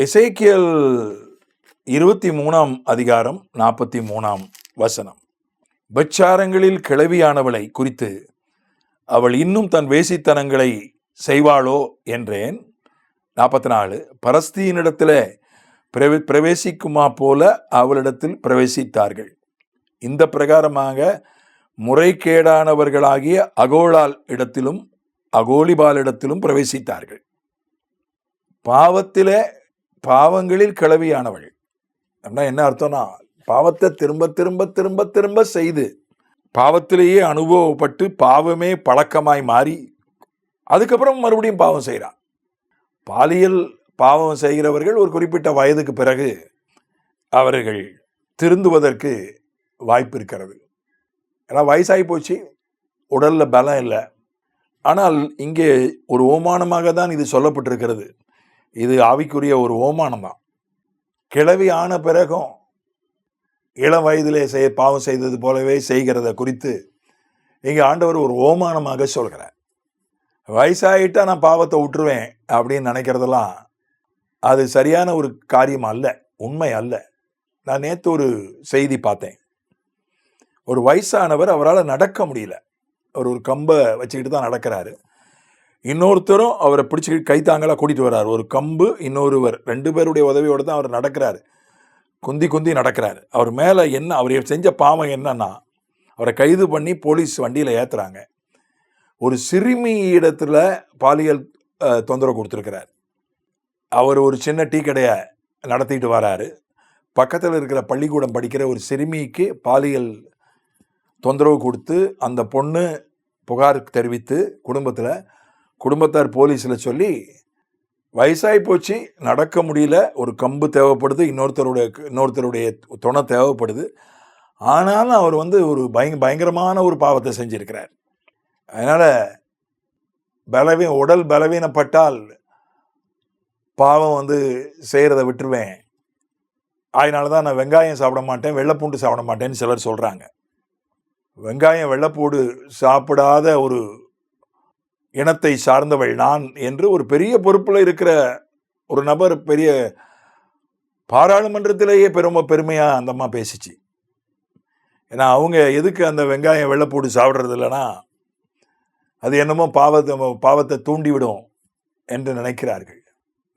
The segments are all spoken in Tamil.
எசேக்கியல் இருபத்தி மூணாம் அதிகாரம் நாற்பத்தி மூணாம் வசனம். பச்சாரங்களில் கிளவியானவளை குறித்து அவள் இன்னும் தன் வேசித்தனங்களை செய்வாளோ? என்றேன். நாற்பத்தி நாலு. பரஸ்தியினிடத்தில் பிரவே பிரவேசிக்குமா போல அவளிடத்தில் பிரவேசித்தார்கள். இந்த பிரகாரமாக முறைகேடானவர்களாகிய அகோளால் இடத்திலும் அகோலிபாலிடத்திலும் பிரவேசித்தார்கள். பாவத்திலே பாவங்களில் கிளவியானவள். அப்படின்னா என்ன அர்த்தம்னா பாவத்தை திரும்ப திரும்ப திரும்ப திரும்ப செய்து பாவத்திலேயே அனுபவப்பட்டு பாவமே பழக்கமாய் மாறி அதுக்கப்புறம் மறுபடியும் பாவம் செய்கிறான் பாலியல் பாவம் செய்கிறவர்கள் ஒரு குறிப்பிட்ட வயதுக்கு பிறகு அவர்கள் திருந்துவதற்கு வாய்ப்பு இருக்கிறது. ஏன்னா வயசாகி போச்சு உடலில் பலம் இல்லை. ஆனால் இங்கே ஒரு ஓமானமாக தான் இது சொல்லப்பட்டிருக்கிறது. இது ஆவிக்குரிய ஒரு ஓமானம் தான் கிழவி ஆன பிறகும் இளம் வயதிலே செய் பாவம் செய்தது போலவே செய்கிறத குறித்து இங்கே ஆண்டவர் ஒரு ஓமானமாக சொல்கிறார். வயசாகிட்டா நான் பாவத்தை விட்டுருவேன் அப்படின்னு நினைக்கிறதெல்லாம் அது சரியான ஒரு காரியம் அல்ல உண்மை அல்ல. நான் நேற்று ஒரு செய்தி பார்த்தேன். ஒரு வயசானவர் அவரால் நடக்க முடியல. அவர் ஒரு கம்பை வச்சுக்கிட்டு தான் நடக்கிறாரு. இன்னொருத்தரும் அவரை பிடிச்சி கைத்தாங்களாக கூட்டிகிட்டு வர்றார். ஒரு கம்பு இன்னொருவர் ரெண்டு பேருடைய உதவியோடு தான் அவர் நடக்கிறாரு. குந்தி குந்தி நடக்கிறார். அவர் மேலே என்ன அவர் செஞ்ச பாவம் என்னன்னா அவரை கைது பண்ணி போலீஸ் வண்டியில் ஏற்றுறாங்க ஒரு சிறுமி இடத்துல பாலியல் தொந்தரவு கொடுத்துருக்கிறார். அவர் ஒரு சின்ன டீ கடையை நடத்திட்டு வராரு. பக்கத்தில் இருக்கிற பள்ளிக்கூடம் படிக்கிற ஒரு சிறுமிக்கு பாலியல் தொந்தரவு கொடுத்து அந்த பொண்ணு புகார் தெரிவித்து குடும்பத்தில் குடும்பத்தார் போலீஸில் சொல்லி வயசாகி போச்சு நடக்க முடியல ஒரு கம்பு தேவைப்படுது இன்னொருத்தருடைய இன்னொருத்தருடைய துணை தேவைப்படுது. ஆனாலும் அவர் வந்து ஒரு பயங்க பயங்கரமான ஒரு பாவத்தை செஞ்சிருக்கிறார். அதனால் பலவீ உடல் பலவீனப்பட்டால் பாவம் வந்து செய்கிறத விட்டுருவேன். அதனால தான் நான் வெங்காயம் சாப்பிட மாட்டேன் வெள்ளைப்பூண்டு சாப்பிட மாட்டேன்னு சிலர் சொல்கிறாங்க வெங்காயம் வெள்ளைப்பூடு சாப்பிடாத ஒரு இனத்தை சார்ந்தவள் நான் என்று ஒரு பெரிய பொறுப்பில் இருக்கிற ஒரு நபர் பெரிய பாராளுமன்றத்திலேயே பெரும பெருமையாக அந்த அம்மா பேசிச்சு. ஏன்னா அவங்க எதுக்கு அந்த வெங்காயம் வெள்ளைப்பூடு சாப்பிட்றது இல்லைன்னா அது என்னமோ பாவத்தை பாவத்தை தூண்டிவிடும் என்று நினைக்கிறார்கள்.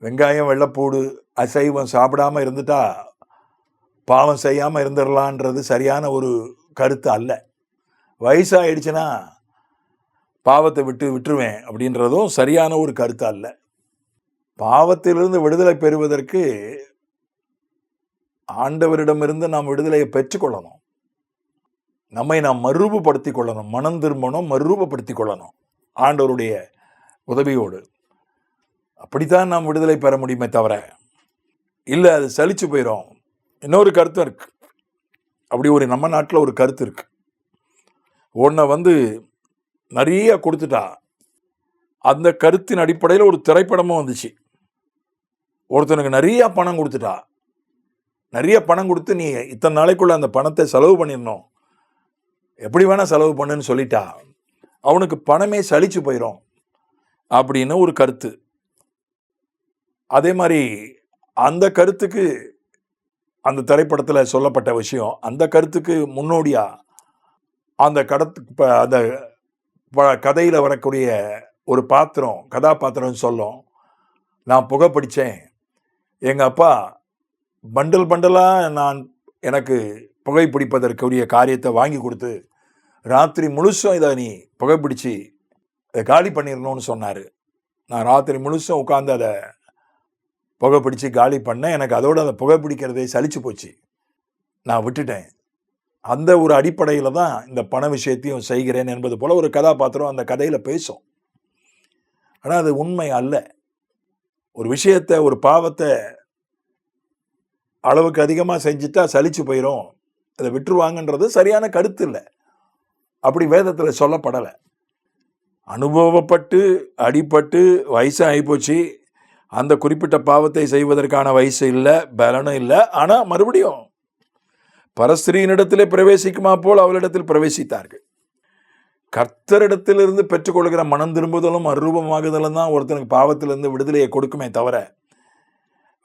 வெங்காயம் வெள்ளைப்பூடு அசைவம் சாப்பிடாமல் இருந்துட்டா பாவம் செய்யாமல் இருந்துடலான்றது சரியான ஒரு கருத்து அல்ல. வயசாகிடுச்சுன்னா பாவத்தை விட்டு விட்டுருவேன் அப்படின்றதும் சரியான ஒரு கருத்து அல்ல பாவத்திலிருந்து விடுதலை பெறுவதற்கு ஆண்டவரிடமிருந்து நாம் விடுதலையை பெற்றுக்கொள்ளணும். நம்மை நாம் மறுரூபப்படுத்திக் கொள்ளணும். மனம் திரும்பணும் மறுரூபப்படுத்திக் கொள்ளணும். ஆண்டவருடைய உதவியோடு. அப்படித்தான் நாம் விடுதலை பெற முடியுமே தவிர இல்லை அது சலிச்சு போயிடும் இன்னொரு கருத்தும் இருக்கு. அப்படி ஒரு நம்ம நாட்டில் ஒரு கருத்து இருக்கு. ஒன்றை வந்து நிறைய கொடுத்துட்டா. அந்த கருத்தின் அடிப்படையில் ஒரு திரைப்படமும் வந்துச்சு. ஒருத்தனுக்கு நிறைய பணம் கொடுத்துட்டா. நிறைய பணம் கொடுத்து நீ இத்தனை நாளைக்குள்ள அந்த பணத்தை செலவு பண்ணிடணும். எப்படி வேணால் செலவு பண்ணுன்னு சொல்லிட்டா. அவனுக்கு பணமே சலிச்சு போயிடும் அப்படின்னு ஒரு கருத்து. அதே மாதிரி அந்த கருத்துக்கு அந்த திரைப்படத்தில் சொல்லப்பட்ட விஷயம் அந்த கருத்துக்கு முன்னோடியாக அந்த கடத்துக்கு இப்போ அந்த கதையில் வரக்கூடிய ஒரு பாத்திரம் கதாபாத்திரம் சொல்லும். நான் புகை எங்கள் அப்பா பண்டல் பண்டலாக நான் எனக்கு புகை பிடிப்பதற்குரிய காரியத்தை வாங்கி கொடுத்து ராத்திரி முழுசும் இதை நீ புகைப்பிடிச்சு அதை காலி பண்ணிடணும்னு சொன்னார். நான் ராத்திரி முழுசும் உட்காந்து அதை புகைப்பிடிச்சு காலி பண்ணேன். எனக்கு அதோடு அதை புகைப்பிடிக்கிறதே சலிச்சு போச்சு. நான் விட்டுட்டேன். அந்த ஒரு அடிப்படையில் தான் இந்த பண விஷயத்தையும் செய்கிறேன் என்பது போல ஒரு கதாபாத்திரம் அந்த கதையில் பேசும். ஆனால் அது உண்மை அல்ல. ஒரு விஷயத்தை ஒரு பாவத்தை அளவுக்கு அதிகமாக செஞ்சுட்டா சலிச்சு போயிடும் அதை விட்டுருவாங்கன்றது சரியான கருத்து இல்லை. அப்படி வேதத்தில் சொல்லப்படலை. அனுபவப்பட்டு அடிப்பட்டு வயசு ஆகிப்போச்சு அந்த குறிப்பிட்ட பாவத்தை செய்வதற்கான வயசு இல்லை பலனும் இல்லை. ஆனால் மறுபடியும் பரஸ்திரீனிடத்திலே பிரவேசிக்குமா போல் அவளிடத்தில் பிரவேசித்தார்கள். கர்த்தரிடத்திலிருந்து பெற்றுக்கொள்கிற மனம் திரும்புதலும் அருவமாகுதலும் தான் ஒருத்தனுக்கு பாவத்திலிருந்து விடுதலையை கொடுக்குமே தவிர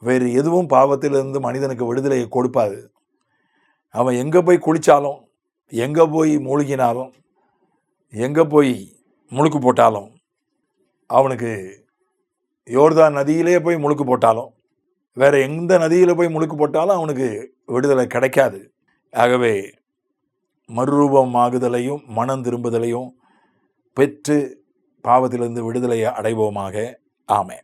வேறு எதுவும் பாவத்திலிருந்து மனிதனுக்கு விடுதலையை கொடுப்பாது. அவன் எங்கே போய் குளித்தாலும் எங்கே போய் மூழ்கினாலும் எங்கே போய் முழுக்கு போட்டாலும் அவனுக்கு யோர்தான் நதியிலே போய் முழுக்கு போட்டாலும் வேறு எந்த நதியில் போய் முழுக்கு போட்டாலும் அவனுக்கு விடுதலை கிடைக்காது. ஆகவே மறுரூபமாகுதலையும் மனம் திரும்புதலையும் பெற்று பாவத்திலிருந்து விடுதலையை அடைவோமாக. ஆமே